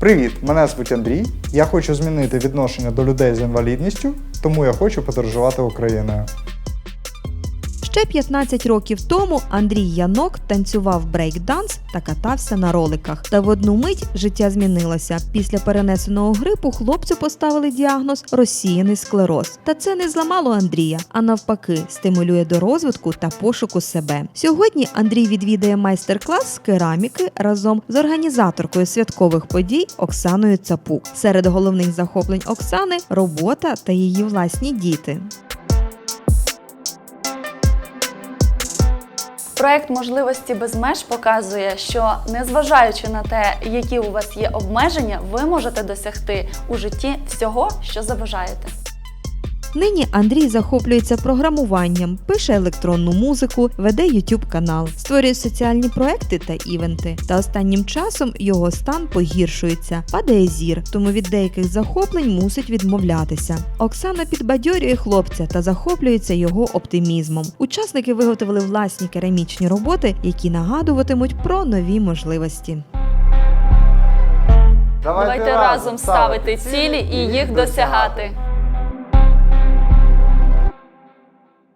Привіт! Мене звуть Андрій. Я хочу змінити відношення до людей з інвалідністю, тому я хочу подорожувати Україною. Ще 15 років тому Андрій Янок танцював брейк-данс та катався на роликах. Та в одну мить життя змінилося. Після перенесеного грипу хлопцю поставили діагноз розсіяний склероз. Та це не зламало Андрія, а навпаки, стимулює до розвитку та пошуку себе. Сьогодні Андрій відвідає майстер-клас з кераміки разом з організаторкою святкових подій Оксаною Цапук. Серед головних захоплень Оксани робота та її власні діти. Проект можливості без меж показує, що незважаючи на те, які у вас є обмеження, ви можете досягти у житті всього, що забажаєте. Нині Андрій захоплюється програмуванням, пише електронну музику, веде YouTube канал, створює соціальні проекти та івенти. Та останнім часом його стан погіршується, падає зір, тому від деяких захоплень мусить відмовлятися. Оксана підбадьорює хлопця та захоплюється його оптимізмом. Учасники виготовили власні керамічні роботи, які нагадуватимуть про нові можливості. Давайте разом ставити цілі і їх досягати.